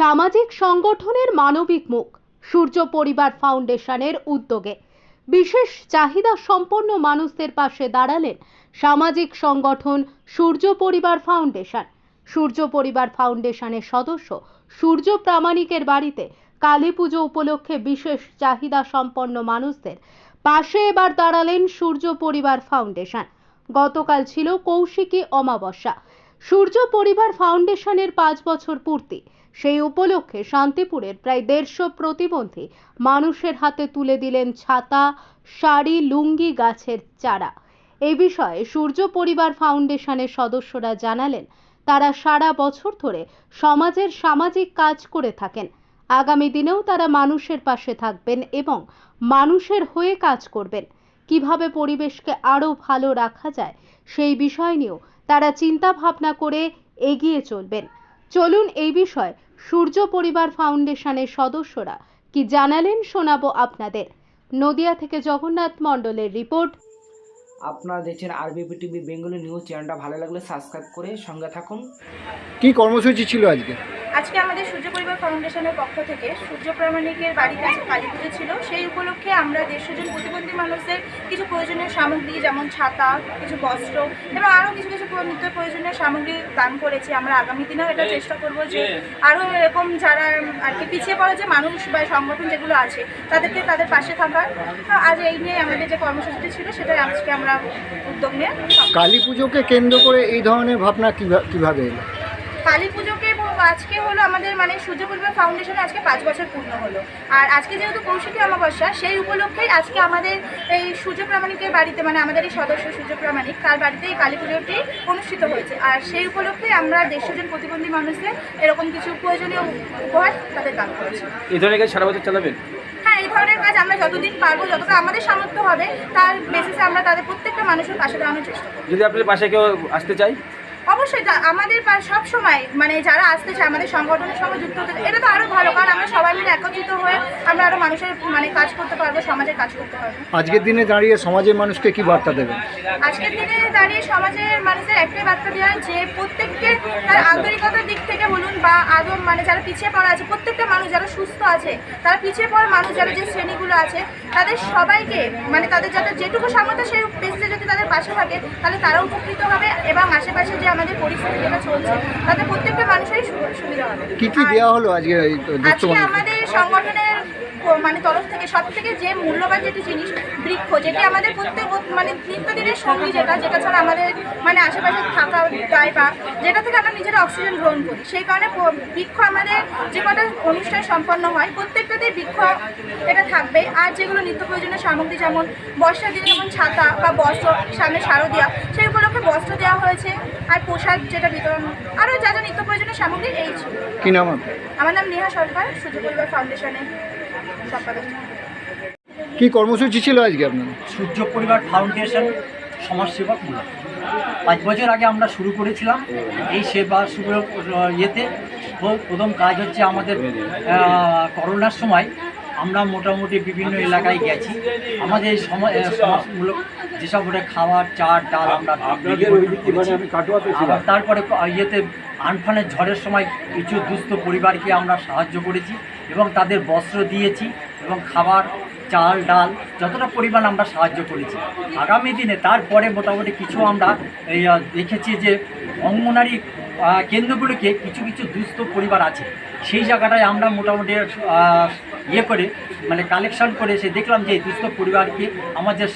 সামাজিক সংগঠনের মানবিক মুখ, সূর্য পরিবার ফাউন্ডেশনের উদ্যোগে। বিশেষ চাহিদা সম্পন্ন মানুষদের পাশে দাঁড়ালেন সামাজিক সংগঠন সূর্য পরিবার ফাউন্ডেশন। সূর্য পরিবার ফাউন্ডেশনের সদস্য সূর্য প্রামাণিকের বাড়িতে কালী পুজো উপলক্ষে বিশেষ চাহিদা সম্পন্ন মানুষদের পাশে এবার দাঁড়ালেন সূর্য পরিবার ফাউন্ডেশন। গতকাল ছিল কৌশিকী অমাবস্যা। সূর্য পরিবার ফাউন্ডেশনের পাঁচ বছর পূর্তি। সেই উপলক্ষে শান্তিপুরের প্রায় দেড়শো প্রতিবন্ধী মানুষের হাতে তুলে দিলেন ছাতা, শাড়ি, লুঙ্গি, গাছের চারা। এই বিষয়ে সূর্য পরিবার ফাউন্ডেশনের সদস্যরা জানালেন, তারা সারা বছর ধরে সমাজের সামাজিক কাজ করে থাকেন। আগামী দিনেও তারা মানুষের পাশে থাকবেন এবং মানুষের হয়ে কাজ করবেন। কীভাবে পরিবেশকে আরও ভালো রাখা যায় সেই বিষয় নিয়েও তারা চিন্তা ভাবনা করে এগিয়ে চলবেন। চলুন এই বিষয়ে সূর্য পরিবার ফাউন্ডেশনের সদস্যরা কি জানালেন শোনাবো আপনাদের। নদিয়া থেকে জগন্নাথ মণ্ডলের রিপোর্ট। আপনারা দেখছেন আরবিপি টিভি বেঙ্গলি নিউজ। চ্যানেলটা ভালো লাগলে সাবস্ক্রাইব করে সঙ্গে থাকুন। কি কর্মসূচি ছিল আজকে? আজকে আমাদের সূর্য পরিবার ফাউন্ডেশনের পক্ষ থেকে সূর্য প্রামাণিকের বাড়িতে কালী পুজো ছিল সেই উপলক্ষে আমরা দেড়শো জন প্রতিবন্ধী মানুষদের কিছু প্রয়োজনীয় সামগ্রী, যেমন ছাতা, কিছু বস্ত্র এবং আরও কিছু কিছু নিত্য প্রয়োজনীয় সামগ্রী দান করেছি। আমরা আগামী দিনেও এটা চেষ্টা করব যে আরও এরকম যারা আর কি পিছিয়ে পড়া যে মানুষ বা সংগঠন যেগুলো আছে, তাদেরকে তাদের পাশে থাকার আজ এই নিয়ে আমাদের যে কর্মসূচিটি ছিল, সেটাই আজকে আমরা উদ্যোগ নিয়ে কালী পুজোকে কেন্দ্র করে এই ধরনের ভাবনা কীভাবে কীভাবে এলো? কালী পুজোকে আজকে হলো আমাদের মানে সূর্য পরিবার ফাউন্ডেশনে আজকে পাঁচ বছর পূর্ণ হলো। আর আজকে যেহেতু কৌশিকী অমাবস্যা সেই উপলক্ষেই আজকে আমাদের এই সূর্য প্রামাণিকের বাড়িতে মানে আমাদের এই সদস্য সূর্য প্রামাণিক তার বাড়িতে এই কালী পুজোটি অনুষ্ঠিত হয়েছে। আর সেই উপলক্ষে আমরা দেড়শো জন প্রতিবন্ধী মানুষদের এরকম কিছু প্রয়োজনীয় উপহার তাদের দান করেছি। এই ধরনের কাজ সারা বছর চালাবেন? হ্যাঁ এই ধরনের কাজ আমরা যতদিন পারব যতটা আমাদের সামর্থ্য হবে তার বেসিসে আমরা তাদের প্রত্যেকটা মানুষের পাশে দাঁড়ানোর চেষ্টা করব। যদি আপনাদের পাশে কেউ আসতে চাই অবশ্যই আমাদের সব সময় মানে যারা আসতে চায়, আমাদের সংগঠনের সঙ্গে যুক্ত হতে এটা তো আরও ভালো, কারণ আমরা সবাই মিলে একত্রিত হয়ে আমরা আরও মানুষের মানে কাজ করতে পারব সমাজের কাজ করতে পারব। আজকের দিনে দাঁড়িয়ে সমাজের মানুষকে কি বার্তা দেবেন? আজকের দিনে দাঁড়িয়ে সমাজের মানুষের একটাই বার্তা দেওয়া যে প্রত্যেককে তার আন্তরিকতার দিক থেকে বলুন বা আদৌ মানে যারা পিছিয়ে পড়া আছে প্রত্যেকটা মানুষ যারা সুস্থ আছে তারা পিছিয়ে পড়া মানুষ যারা যে শ্রেণীগুলো আছে তাদের সবাইকে মানে তাদের যাদের যেটুকু সামর্থ্য সেই বেসিসে যদি তাদের পাশে থাকে তাহলে তারাও উপকৃত হবে এবং আশেপাশে যে আমাদের পরিস্থিতি যেটা চলছে তাতে প্রত্যেকটা মানুষেরই সুবিধা হবে। কি কি দেওয়া হলো আজকে মানুষদের? আমাদের সংগঠনের মানে তরফ থেকে সব থেকে যে মূল্যবান যেটি জিনিস, বৃক্ষ, যেটি আমাদের প্রত্যেক মানে নিত্যদিনের সঙ্গী যেটা যেটা ছাড়া আমাদের মানে আশেপাশে থাকা যায় বা যেটা থেকে আমরা নিজেরা অক্সিজেন গ্রহণ করি, সেই কারণে বৃক্ষ আমাদের যে কটা অনুষ্ঠান সম্পন্ন হয়, প্রত্যেকটাতেই বৃক্ষ এটা থাকবে আর যেগুলো নিত্য প্রয়োজনীয় সামগ্রী যেমন বর্ষার দিনে যেমন ছাতা বা বস্ত্র, সামনে শারদিয়া সেই উপলক্ষে বস্ত্র দেওয়া হয়েছে আর পোশাক যেটা বিতরণ, আরও যা যা নিত্য প্রয়োজনীয় সামগ্রী, এই ছিল কি নাম? আমার নাম নেহা সরকার সূর্য পরিবার ফাউন্ডেশনের সম্পাদক। কি কর্মসূচি ছিল আজকে আপনার? সূর্য পরিবার ফাউন্ডেশন সমাজসেবক মূলক। পাঁচ বছর আগে আমরা শুরু করেছিলাম এই সেবা শুরু ইয়েতে। প্রথম কাজ হচ্ছে আমাদের করোনার সময় আমরা মোটামুটি বিভিন্ন এলাকায় গেছি। আমাদের এই সমাজ সমাজমূলক যেসব ওটা খাবার চাল ডাল আমরা। আবার তারপরে ইয়েতে আনফানের ঝড়ের সময় কিছু দুস্থ পরিবারকে আমরা সাহায্য করেছি এবং তাদের বস্ত্র দিয়েছি এবং খাবার, চাল, ডাল, যতটা পরিমাণ আমরা সাহায্য করেছি। আগামী দিনে তারপরে মোটামুটি কিছু আমরা এই দেখেছি যে অঙ্গনারী কেন্দ্রগুলোকে কিছু কিছু দুস্থ পরিবার আছে। সেই জায়গাটায় আমরা মোটামুটি ইয়ে করে মানে কালেকশন করে সে দেখলাম যে দুস্থ পরিবারকে আমাদের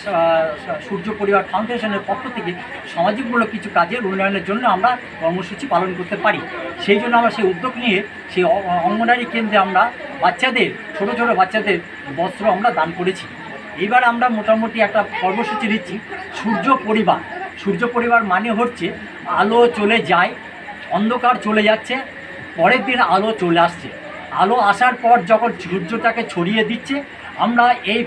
সূর্য পরিবার ফাউন্ডেশনের পক্ষ থেকে সামাজিকমূলক কিছু কাজের উন্নয়নের জন্য আমরা কর্মসূচি পালন করতে পারি। সেই জন্য আমরা সেই উদ্যোগ নিয়ে সেই অঙ্গনারী কেন্দ্রে আমরা বাচ্চাদের, ছোট ছোট বাচ্চাদের বস্ত্র আমরা দান করেছি। এইবার আমরা মোটামুটি একটা কর্মসূচি দিচ্ছি সূর্য পরিবার। সূর্য পরিবার মানে হচ্ছে আলো চলে যায় অন্ধকার চলে যাচ্ছে, পরের দিন আলো চলে আসছে। আলো আসার পর যখন সূর্যটাকে ছড়িয়ে দিচ্ছে, আমরা এই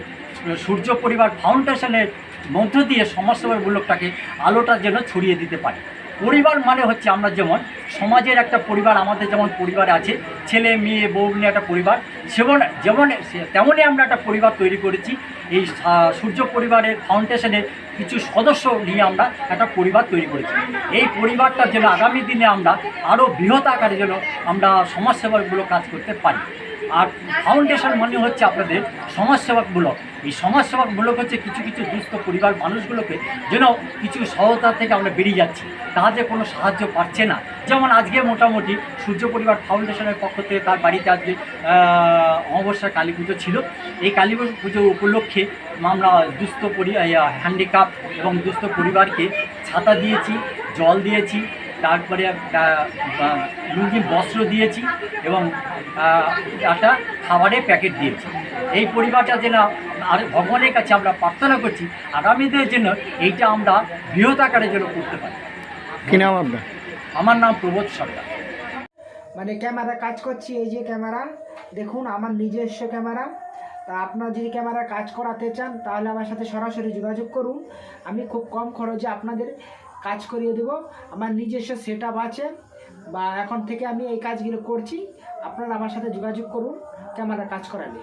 সূর্য পরিবার ফাউন্ডেশনের মধ্য দিয়ে সমাজসেবার মূলকটাকে আলোটা যেন ছড়িয়ে দিতে পারি। পরিবার মানে হচ্ছে আমরা যেমন সমাজের একটা পরিবার, আমাদের যেমন পরিবার আছে, ছেলে, মেয়ে, বউ নিয়ে একটা পরিবার, সেমন, যেমন তেমনই আমরা একটা পরিবার তৈরি করেছি। এই সূর্য পরিবারের ফাউন্ডেশনের কিছু সদস্য নিয়ে আমরা একটা পরিবার তৈরি করেছি। এই পরিবারটা যেন আগামী দিনে আমরা আরও বৃহৎ আকারে যেন আমরা সমাজসেবাগুলো কাজ করতে পারি। আর ফাউন্ডেশন মানে হচ্ছে আপনাদের সমাজসেবকমূলক এই সমাজসেবকমূলক হচ্ছে কিছু কিছু দুস্থ পরিবার মানুষগুলোকে যেন কিছু সহায়তা থেকে আমরা বেরিয়ে যাচ্ছি। তাদের কোনো সাহায্য পাচ্ছে না। যেমন আজকে মোটামুটি সূর্য পরিবার ফাউন্ডেশনের পক্ষ থেকে তার বাড়িতে আজকে অমাবস্যার কালী পুজো ছিল। এই কালী পুজো উপলক্ষে আমরা দুস্থ পরি হ্যান্ডিক্যাপ এবং দুস্থ পরিবারকে ছাতা দিয়েছি, জল দিয়েছি তারপরে একটা লুঙ্গি বস্ত্র দিয়েছি এবং একটা খাবারের প্যাকেট দিয়েছি। এই পরিবারটা যেন আর ভগবানের কাছে আমরা প্রার্থনা করছি আগামীদের জন্য এইটা আমরা বৃহৎ আকারে যেন করতে পারি। কি নাম আপনার? আমার নাম প্রবোধ সরকার। মানে ক্যামেরা কাজ করছি এই যে ক্যামেরা। দেখুন আমার নিজস্ব ক্যামেরা। তা আপনার যদি ক্যামেরা কাজ করাতে চান তাহলে আমার সাথে সরাসরি যোগাযোগ করুন। আমি খুব কম খরচে আপনাদের কাজ করিয়ে দেব। আমার নিজস্ব সেট আছে। বা এখন থেকে আমি এই কাজগুলো করছি। আপনারা আমার সাথে যোগাযোগ করুন। ক্যামেরা কাজ করালে।